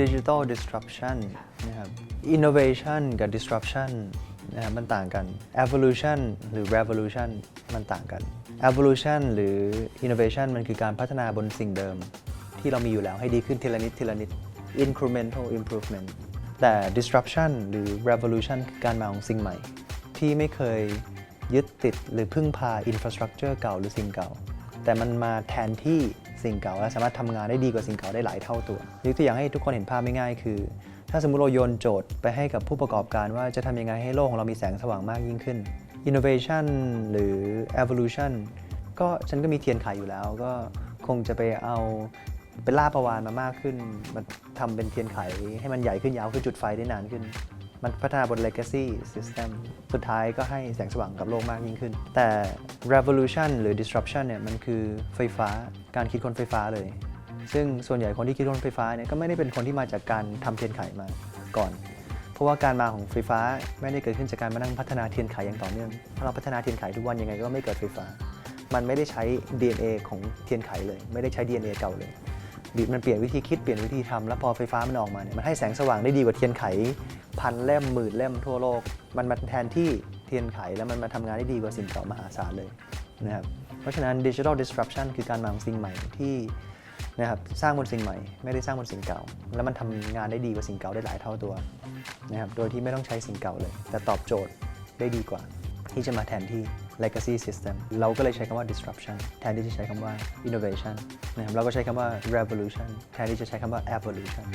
digital disruption นะครับ innovation กับ disruption นะครับมันต่างกัน evolution หรือ revolution มันต่างกัน evolution หรือ innovation มันคือการพัฒนาบนสิ่งเดิม ที่เรามีอยู่แล้วให้ดีขึ้นทีละนิดทีละนิด incremental improvement แต่ disruption หรือ revolution คือการมาของสิ่งใหม่ ที่ไม่เคยยึดติดหรือพึ่งพา infrastructure เก่าหรือสิ่งเก่า แต่มันมาแทนที่สิ่งเก่าและสามารถทำงานได้ดีกว่าสิ่งเก่าได้หลายเท่าตัวยกตัวอย่างให้ทุกคนเห็นภาพไม่ง่ายคือ ถ้าสมมติเราโยนโจทย์ไปให้กับผู้ประกอบการว่าจะทำยังไงให้โลกของเรามีแสงสว่างมากยิ่งขึ้น innovation หรือ evolution ก็ฉันก็มีเทียนไขอยู่แล้วก็คงจะไปเอาเป็นล่าประวานมามากขึ้นมาทำเป็นเทียนไขให้มันใหญ่ขึ้นยาวขึ้นจุดไฟได้นานขึ้น มันพัฒนาบน legacy system สุดท้ายก็ให้แสงสว่างกับโลกมากยิ่งขึ้น แต่ revolution หรือ disruption เนี่ยมันคือไฟฟ้าการคิดค้นไฟฟ้าเลย ซึ่งส่วนใหญ่คนที่คิดค้นไฟฟ้าเนี่ยก็ไม่ได้เป็นคนที่มาจากการทำเทียนไขมาก่อน เพราะว่าการมาของไฟฟ้าไม่ได้เกิดขึ้นจากการมานั่งพัฒนาเทียนไขอย่างต่อเนื่องถ้าเราพัฒนาเทียนไขทุกวันยังไงก็ไม่เกิดไฟฟ้า มันไม่ได้ใช้ DNA ของเทียนไขเลย ไม่ได้ใช้ DNA เก่าเลยบีมันเปลี่ยนวิธีคิดเปลี่ยนวิธีทำแล้วพอไฟฟ้ามันออกมาเนี่ยมันให้แสงสว่างได้ดีกว่าเทียนไข พันเล่มหมื่นเล่มทั่วโลก มันมาแทนที่เทียนไขแล้วมันมาทำงานได้ดีกว่าสิ่งเก่ามหาศาลเลยนะครับเพราะฉะนั้น digital disruption คือการมาของสิ่งใหม่ที่นะครับสร้างบนสิ่งใหม่ ไม่ได้สร้างบนสิ่งเก่า แล้วมันทำงานได้ดีกว่าสิ่งเก่าได้หลายเท่าตัวนะครับโดยที่ไม่ต้องใช้สิ่งเก่าเลย แต่ตอบโจทย์ได้ดีกว่า ที่จะมาแทนที่ legacy system เราก็เลยใช้คำว่า disruption แทนที่จะใช้คำว่า innovation นะครับเราก็ใช้คำว่า revolution แทนที่จะใช้คำว่า evolution